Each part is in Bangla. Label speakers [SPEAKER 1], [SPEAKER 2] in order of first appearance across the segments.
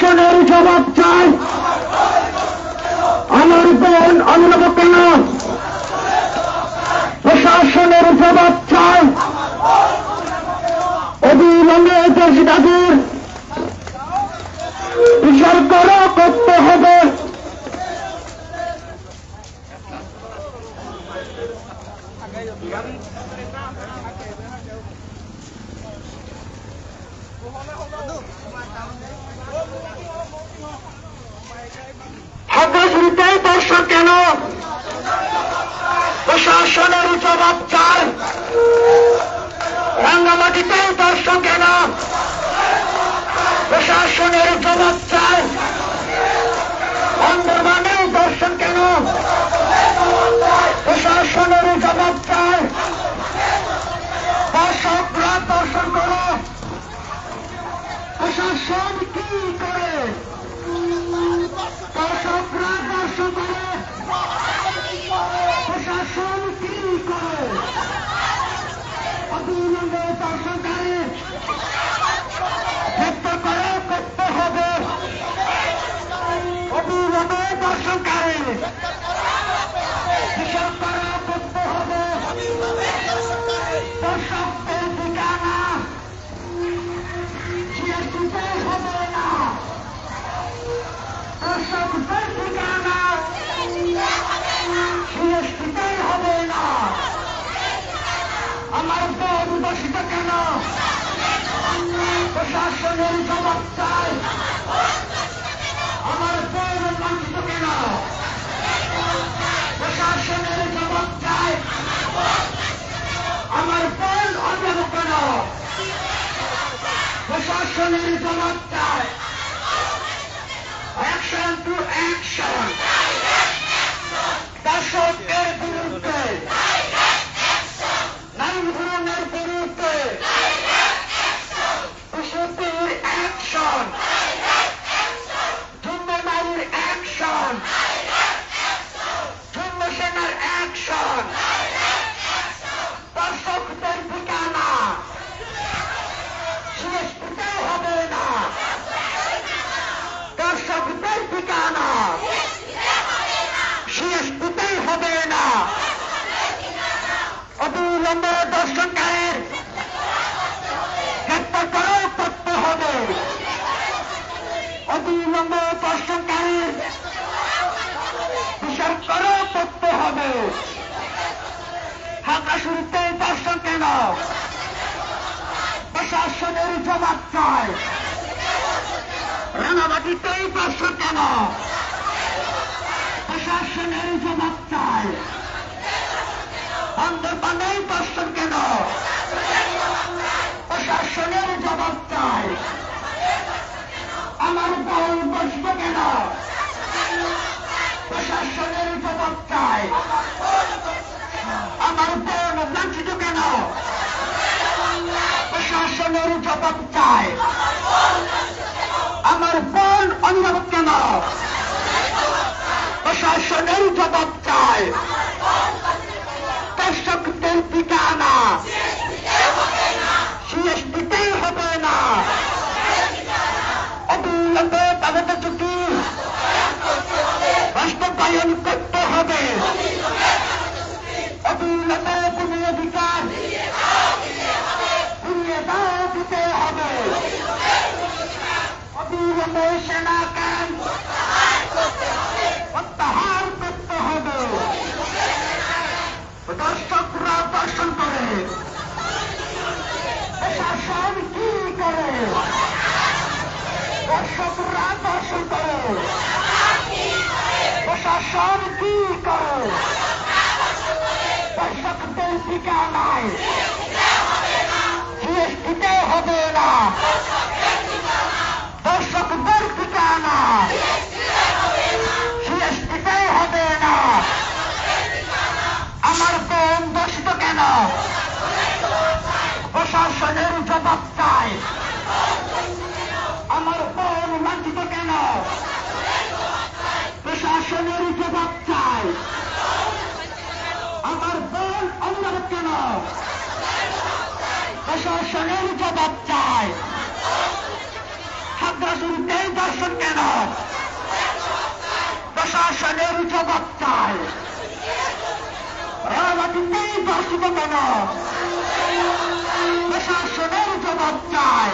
[SPEAKER 1] প্রশাসনের জবাব চাই। আমার বোন অন্যব কেন প্রশাসনের জবাব চাই। অবিলম্বে দোষীদাদের বিচার করা করতে হবে হাবড়াশুড়িতে দর্শক কেন প্রশাসনের জবাব চাই। রাঙ্গামাটিতে সঙ্গে না প্রশাসনের জবাব চাই। অন্দরমানেও দর্শন কেন quality don't die. Action to action. Action. That's what চাই। রাঙামাটিতেই দর্শন কেন প্রশাসনের জবাব চাই। বান্দরবানের দর্শন কেন? প্রশাসনের জবাব চাই। আমার দল বসব কেন? প্রশাসনের জবাব চাই। আমার বোন লাঞ্ছিত কেন? প্রশাসনের জবাব চাই। আমার বোন অনিরাপদ কেন প্রশাসনের জবাব চাই। টিকা নাই জিএসটিতে হবে না দর্শকদের টিকা না জিএসটিতে হবে না আমার বোন দোষিত কেন প্রশাসনের জবাব চাই আমার বোন লাঞ্ছিত কেন প্রশাসনের জবাব চাই বাচ্চা না প্রশাসনের জবাব চাই। হাদ্রাসুরদের দর্শন কেন? প্রশাসনের জবাব চাই। রাজনীতিতেই দর্শন কেন? প্রশাসনের জবাব চাই।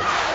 [SPEAKER 1] Yeah!